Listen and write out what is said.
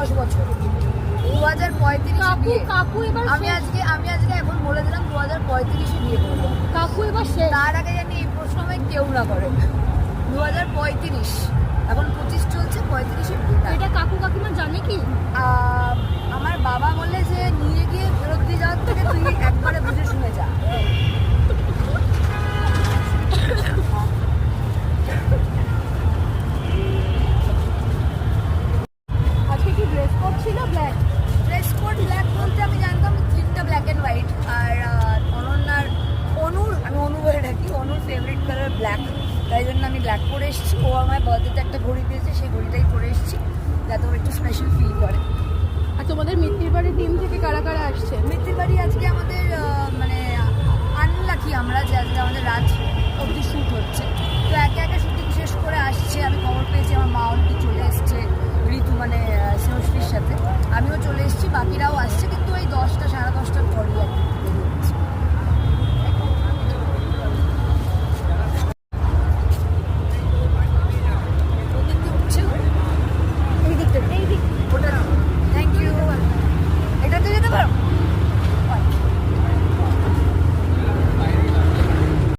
দশ বছর। দু হাজার পঁয়ত্রিশ বিয়ে। কাকু আমি আজকে আমি আজকে এখন বলে দিলাম দু হাজার পঁয়ত্রিশে বিয়ে করব। কাকু এবার সে তার আগে জানি এই প্রশ্ন আমায় কেউ না করে। দু হাজার পঁয়ত্রিশ। এখন পঁচিশ চলছে পঁয়ত্রিশে জন্য আমি ব্ল্যাক পরে এসেছি। ও আমার বার্থডেতে একটা ঘড়ি দিয়েছে সেই ঘড়িটাই পরে এসেছি। যাতে ওর একটু স্পেশাল ফিল করে। আর তোমাদের মিত্তির বাড়ির টিম থেকে কারা কারা আসছে? মিত্রির বাড়ি আজকে আমাদের মানে আনলাকি আমরা যে আজকে আমাদের রাজ অবধি শ্যুট হচ্ছে। তো একে একে শুটিং